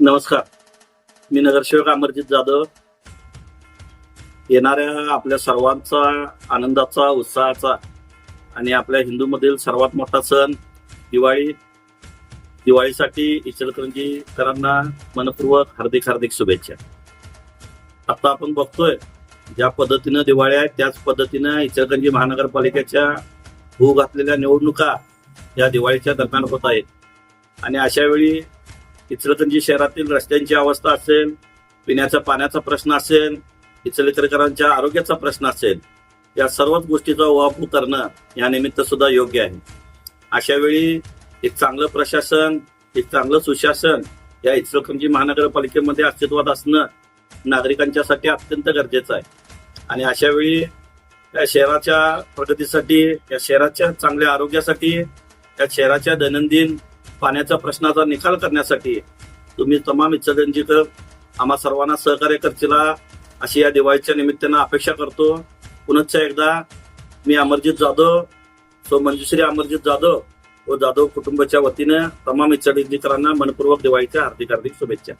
नमस्कार. मी नगरसेवक अमरजित जाधव. येणाऱ्या आपल्या सर्वांचा आनंदाचा उत्साहाचा आणि आपल्या हिंदूमधील सर्वात मोठा सण दिवाळी. दिवाळीसाठी इचलकरंजीकरांना मनपूर्वक हार्दिक हार्दिक शुभेच्छा. आता आपण बघतोय ज्या पद्धतीनं दिवाळी आहे त्याच पद्धतीनं इचलकरंजी महानगरपालिकेच्या होऊ घातलेल्या निवडणुका या दिवाळीच्या दरम्यान होत आहेत. आणि अशा वेळी इचलकरंजी शहरातील रस्त्यांची अवस्था असेल पिण्याच्या पाण्याचा प्रश्न असेल इचलकरकरांच्या आरोग्याचा प्रश्न असेल या सर्वच गोष्टीचा वापर करणं या निमित्त सुद्धा योग्य आहे. अशा वेळी एक चांगलं प्रशासन एक चांगलं सुशासन या इचलकरंजी महानगरपालिकेमध्ये अस्तित्वात असणं नागरिकांच्यासाठी अत्यंत गरजेचं आहे. आणि अशा वेळी या शहराच्या प्रगतीसाठी या शहराच्या चांगल्या आरोग्यासाठी या शहराच्या दैनंदिन पाण्याच्या प्रश्नाचा निकाल करण्यासाठी तुम्ही तमाम इचलकरंजीकर आम्हा सर्वांना सहकार्य करतीला अशी या दिवाळीच्या निमित्तानं अपेक्षा करतो. पुनश्च एकदा मी अमरजित जाधव सो मंजुश्री अमरजित जाधव व जाधव कुटुंबाच्या वतीनं तमाम इचलकरंजीकरांना मनपूर्वक दिवाळीच्या हार्दिक हार्दिक शुभेच्छा.